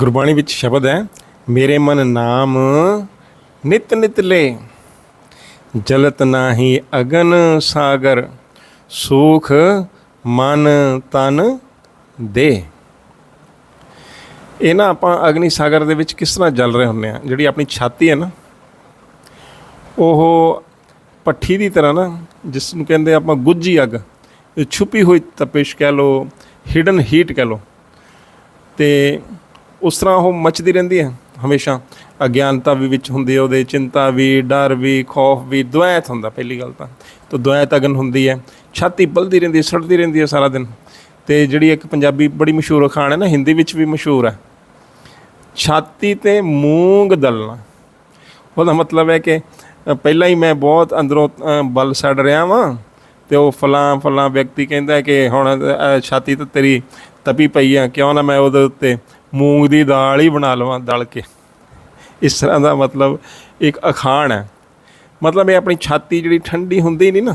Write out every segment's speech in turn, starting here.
ਗੁਰਬਾਣੀ ਵਿੱਚ ਸ਼ਬਦ ਹੈ, ਮੇਰੇ ਮਨ ਨਾਮ ਨਿਤ ਨਿਤ ਲੈ, ਜਲਤ ਨਾਹੀ ਅਗਨ ਸਾਗਰ, ਸੁਖ ਮਨ ਤਨ ਦੇ। ਇਹ ਨਾ ਆਪਾਂ ਅਗਨੀ ਸਾਗਰ ਦੇ ਵਿੱਚ ਕਿਸ ਤਰ੍ਹਾਂ ਜਲ ਰਹੇ ਹੁੰਦੇ ਆ ਜਿਹੜੀ ਆਪਣੀ ਛਾਤੀ ਹੈ ਨਾ, ਉਹ ਪੱਠੀ ਦੀ ਤਰ੍ਹਾਂ ਨਾ, ਜਿਸ ਨੂੰ ਕਹਿੰਦੇ ਆਪਾਂ ਗੁੱਜੀ ਅੱਗ ਛੁਪੀ ਹੋਈ ਤਪਿਸ਼ ਕਹਿ ਲੋ ਹਿਡਨ ਹੀਟ ਕਹਿ ਲੋ ਤੇ ਉਸ ਤਰ੍ਹਾਂ ਉਹ ਮੱਚਦੀ ਰਹਿੰਦੀ ਹੈ, ਹਮੇਸ਼ਾ। ਅਗਿਆਨਤਾ ਵੀ ਵਿੱਚ ਹੁੰਦੀ ਹੈ ਉਹਦੇ, ਚਿੰਤਾ ਵੀ, ਡਰ ਵੀ, ਖੌਫ ਵੀ, ਦੁਆਇਤ ਹੁੰਦਾ ਪਹਿਲੀ ਗੱਲ ਤਾਂ। ਤਾਂ ਦੁਆਇਤ ਅਗਨ ਹੁੰਦੀ ਹੈ, ਛਾਤੀ ਬਲਦੀ ਰਹਿੰਦੀ ਸੜਦੀ ਰਹਿੰਦੀ ਹੈ ਸਾਰਾ ਦਿਨ। ਤੇ ਜਿਹੜੀ ਇੱਕ ਪੰਜਾਬੀ ਬੜੀ ਮਸ਼ਹੂਰ ਅਖਾਣ ਹੈ ਨਾ, ਹਿੰਦੀ ਵਿੱਚ ਵੀ ਮਸ਼ਹੂਰ ਹੈ। ਛਾਤੀ ਤੇ ਮੂੰਗ ਦਲਣਾ। ਉਹਦਾ ਮਤਲਬ ਹੈ ਕਿ ਪਹਿਲਾਂ ਹੀ ਮੈਂ ਬਹੁਤ ਅੰਦਰੋਂ ਬਲ ਸੜ ਰਿਹਾ ਵਾਂ, ਤੇ ਉਹ ਫਲਾਂ ਫਲਾਂ ਵਿਅਕਤੀ ਕਹਿੰਦਾ ਕਿ ਹੁਣ ਛਾਤੀ ਤੇ ਤੇਰੀ ਤਪੀ ਪਈ ਆ, ਕਿਉਂ ਨਾ ਮੈਂ ਉਹਦੇ ਉੱਤੇ ਮੂੰਗ ਦੀ ਦਾਲ ਹੀ ਬਣਾ ਲਵਾਂ ਦਲ ਕੇ। ਇਸ ਤਰ੍ਹਾਂ ਦਾ ਮਤਲਬ ਇੱਕ ਅਖਾਣ ਹੈ। ਮਤਲਬ ਇਹ ਆਪਣੀ ਛਾਤੀ ਜਿਹੜੀ ਠੰਡੀ ਹੁੰਦੀ ਨਹੀਂ ਨਾ,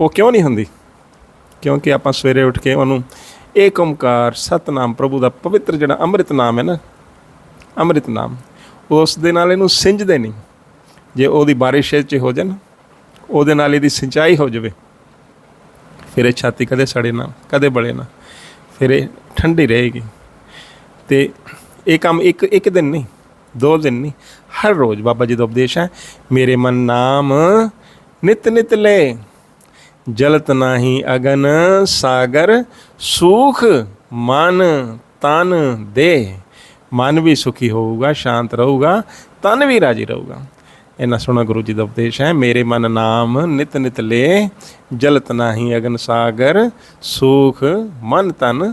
ਉਹ ਕਿਉਂ ਨਹੀਂ ਹੁੰਦੀ? ਕਿਉਂਕਿ ਆਪਾਂ ਸਵੇਰੇ ਉੱਠ ਕੇ ਉਹਨੂੰ ਏਕ ਓਮਕਾਰ ਸਤਨਾਮ ਪ੍ਰਭੂ ਦਾ ਪਵਿੱਤਰ ਜਿਹੜਾ ਅੰਮ੍ਰਿਤ ਨਾਮ ਹੈ ਨਾ, ਅੰਮ੍ਰਿਤ ਨਾਮ, ਉਸ ਦੇ ਨਾਲ ਇਹਨੂੰ ਸਿੰਜਦੇ ਨਹੀਂ। ਜੇ ਉਹਦੀ ਬਾਰਿਸ਼ ਚ ਹੋ ਜਾਣ ਉਹਦੇ ਨਾਲ ਇਹਦੀ ਸਿੰਚਾਈ ਹੋ ਜਾਵੇ, ਫਿਰ ਇਹ ਛਾਤੀ ਕਦੇ ਸੜੇ ਨਾ, ਕਦੇ ਬਲੇ ਨਾ, ਫਿਰ ਇਹ ਠੰਡੀ ਰਹੇਗੀ। ਤੇ ਇਹ ਕੰਮ ਇੱਕ ਇੱਕ ਦਿਨ ਨਹੀਂ, ਦੋ ਦਿਨ ਨਹੀਂ, ਹਰ ਰੋਜ਼ ਬਾਬਾ ਜੀ ਦਾ ਉਪਦੇਸ਼ ਹੈ, ਮੇਰੇ ਮਨ ਨਾਮ ਨਿਤ ਨਿਤ ਲੈ, ਜਲਤ ਨਾਹੀ ਅਗਨ ਸਾਗਰ ਸੂਖ ਮਨ ਤਨ ਦੇ। ਮਨ ਵੀ ਸੁਖੀ ਹੋਊਗਾ, ਸ਼ਾਂਤ ਰਹੂਗਾ, ਤਨ ਵੀ ਰਾਜੀ ਰਹੂਗਾ। ਇਹਨਾਂ ਸੋਹਣਾ ਗੁਰੂ ਜੀ ਦਾ ਉਪਦੇਸ਼ ਹੈ, ਮੇਰੇ ਮਨ ਨਾਮ ਨਿਤ ਨਿਤ ਲੈ, ਜਲਤ ਨਾਹੀ ਅਗਨ ਸਾਗਰ ਸੂਖ ਮਨ ਤਨ